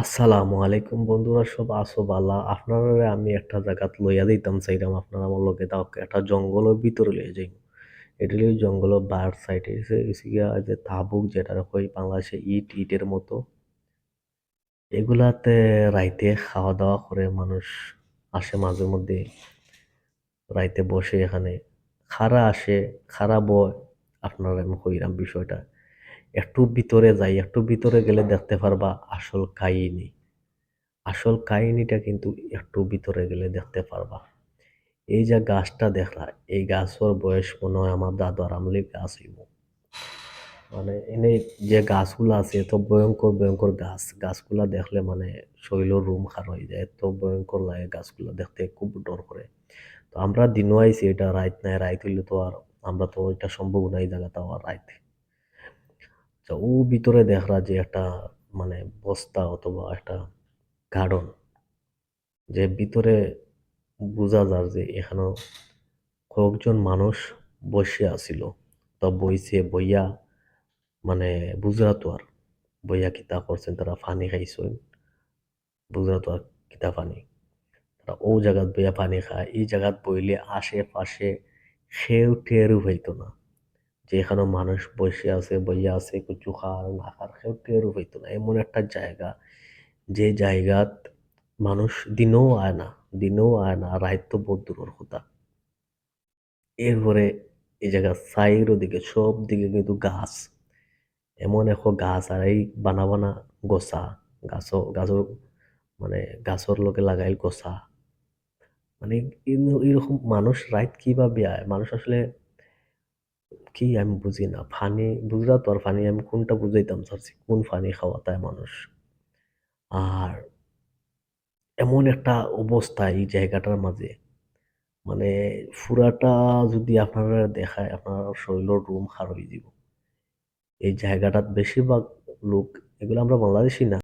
আসসালামু আলাইকুম বন্ধুরা, সব আছো বালা। আপনারা আমি একটা জায়গাত লইয়া দিতাম চাইলাম আপনারা আমার লগে তাও একটা জঙ্গলের ভিতরে লইয়া যাই এটা লই জঙ্গলের বার সাইডে এসে গিয়া যে তাবুক যেটা কই বাংলাদেশে ইট, ইটের মতো। এগুলাতে রাইতে খাওয়া দাওয়া করে মানুষ আসে মাঝে মধ্যে। রাইতে বসে এখানে। খারা আসে, খারা বয়। আপনারা আমি কইরাম বিষয়টা। একটু ভিতরে যাই, একটু ভিতরে গেলে দেখতে পারবা আসল কাহিনী। আসল কাহিনীটা কিন্তু একটু ভিতরে গেলে দেখতে পারবা। এই যে গাছটা দেখলা, এই গাছের বয়স মনে হয় আমার দাদু আর আমলি গাছ হইব মানে এনে যে গাছগুলো আছে, এত ভয়ঙ্কর ভয়ঙ্কর গাছ। গাছগুলা দেখলে মানে শৈল রুম খার হয়ে যায়। এত ভয়ঙ্কর লাগে গাছগুলো দেখতে, খুব ডর করে। তো আমরা দিনও আইছি এটা রাইত নাই, রাইত হইলে তো আর আমরা তো এটা সম্ভব নাই জায়গাটাও আর রাইতে। তো ও ভিতরে দেখরা যে একটা মানে বস্তা অথবা একটা গার্ডন যে ভিতরে বোঝা যার যে এখানেও কয়েকজন মানুষ বসে আছিল। তো বইছে বইয়া মানে বুঝরা তো আর বইয়া কিতা করছেন তারা ফানি খাইছেন বুঝরা তো আর কিতা ফানি তারা ও জায়গাত বইয়া পানি খায়, এই জায়গাত বইলে আশেপাশে সেও টেরও হইতো না। যে এখানে মানুষ বসে আছে, বইয়া আছে কিছু খাওয়ার খাওয়ার কেউ টেরও হইতো না এমন একটা জায়গা, যে জায়গাত মানুষ দিনও আয় না, দিনেও আয় না, রাত তো বহুত দূরের কথা। এরপরে এই জায়গা সাইর দিকে সব দিকে কিন্তু গাছ। এমন এখন গাছ, আর এই বানা বানা গোসা গাছ গাছর মানে গাছর লোকে লাগাইল গোসা মানে এরকম মানুষ রাইত কীভাবে আয়? মানুষ আসলে কি আমি বুঝি না। ফানি বুঝরা তো আর ফানি, আমি কোনটা বুঝাইতাম চাচ্ছি কোন ফানি খাওয়াতায় মানুষ? আর এমন একটা অবস্থা এই জায়গাটার মাঝে। মানে ফুরাটা যদি আপনারা দেখায়, আপনার শরীরের রুম খার হয়ে যাব এই জায়গাটাত বেশিরভাগ লোক, এগুলো আমরা বাংলাদেশি না।